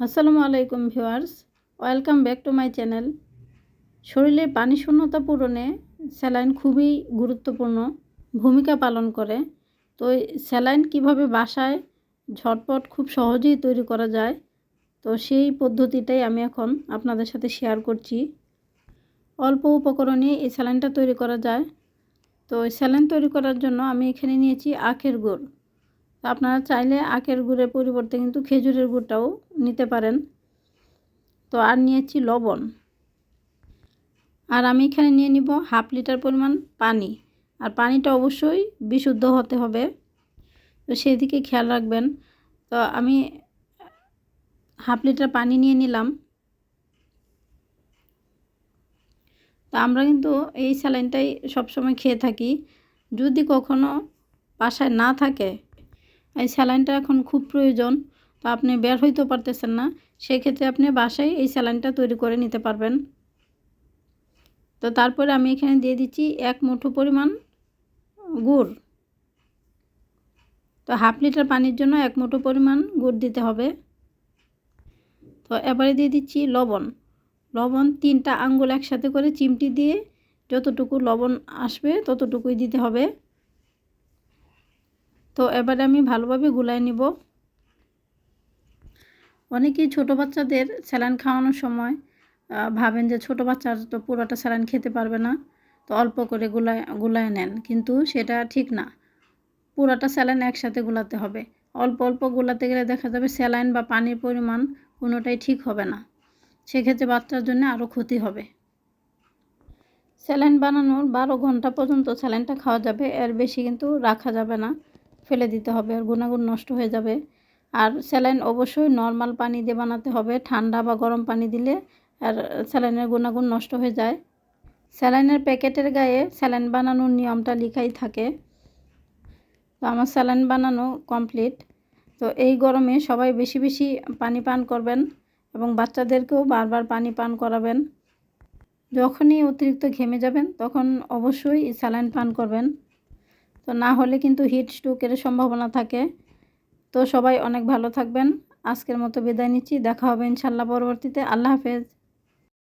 আসসালামু আলাইকুম viewers, welcome back to my channel. শরীরে পানি শূন্যতা পূরণে স্যালাইন খুবই গুরুত্বপূর্ণ ভূমিকা পালন করে। তো স্যালাইন কীভাবে বাসায় ঝটপট খুব সহজেই তৈরি করা যায়, তো সেই পদ্ধতিটাই আমি এখন আপনাদের সাথে শেয়ার করছি। অল্প উপকরণে এই স্যালাইনটা তৈরি করা যায়। তো স্যালাইন তৈরি করার জন্য আমি এখানে নিয়েছি আখের গুড়। তো আপনারা চাইলে আখের গুড়ের পরিবর্তে কিন্তু খেজুরের গুড়টাও নিতে পারেন। তো আর নিয়েছি লবণ। আর আমি এখানে নিয়ে নিব হাফ লিটার পরিমাণ পানি। আর পানিটা অবশ্যই বিশুদ্ধ হতে হবে। তো সেদিকে খেয়াল রাখবেন। তো আমি হাফ লিটার পানি নিয়ে নিলাম। তো আমরা কিন্তু এই স্যালাইনটাই সবসময় খেয়ে থাকি। যদি কখনো বাসায় না থাকে এই স্যালাইনটা এখন খুব প্রয়োজন, তো আপনি বের হইতেও পারতেছেন না। সেক্ষেত্রে আপনি বাসায় এই স্যালাইনটা তৈরি করে নিতে পারবেন। তো তারপরে আমি এখানে দিয়ে দিচ্ছি এক মুঠো পরিমাণ গুড়। তো হাফ লিটার পানির জন্য এক মুঠো পরিমাণ গুড় দিতে হবে। তো এবারে দিয়ে দিচ্ছি লবণ। লবণ তিনটা আঙ্গুল একসাথে করে চিমটি দিয়ে যতটুকু লবণ আসবে ততটুকুই দিতে হবে। তো এবারে আমি ভালোভাবে গুলাই নিব। অনেকেই ছোট বাচ্চাদের স্যালাইন খাওয়ানোর সময় ভাবেন যে ছোট বাচ্চার তো পুরোটা স্যালাইন খেতে পারবে না, তো অল্প করে গুলায় গুলায় নেন। কিন্তু সেটা ঠিক না। পুরোটা স্যালাইন একসাথে গুলাতে হবে। অল্প অল্প গুলাতে গেলে দেখা যাবে স্যালাইন বা পানির পরিমাণ কোনোটাই ঠিক হবে না। সেক্ষেত্রে বাচ্চার জন্য আরও ক্ষতি হবে। স্যালাইন বানানোর বারো ঘণ্টা পর্যন্ত স্যালাইনটা খাওয়া যাবে। এর বেশি কিন্তু রাখা যাবে না। ফেলে দিতে হবে আর গুণাগুণ নষ্ট হয়ে যাবে। আর স্যালাইন অবশ্যই নর্মাল পানি দিয়ে বানাতে হবে। ঠান্ডা বা গরম পানি দিলে আর স্যালাইনের গুণাগুণ নষ্ট হয়ে যায়। স্যালাইনের প্যাকেটের গায়ে স্যালাইন বানানোর নিয়মটা লেখাই থাকে। তো আমার স্যালাইন বানানো কমপ্লিট। তো এই গরমে সবাই বেশি বেশি পানি পান করবেন এবং বাচ্চাদেরকেও বারবার পানি পান করাবেন। যখনই অতিরিক্ত ঘেমে যাবেন, তখন অবশ্যই স্যালাইন পান করবেন। তো না হলে কিন্তু হিট স্ট্রোকের সম্ভাবনা থাকে। তো সবাই অনেক ভালো থাকবেন। আজকের মতো বিদায় নিচ্ছি। দেখা হবে ইনশাল্লাহ পরবর্তীতে। আল্লাহ হাফেজ।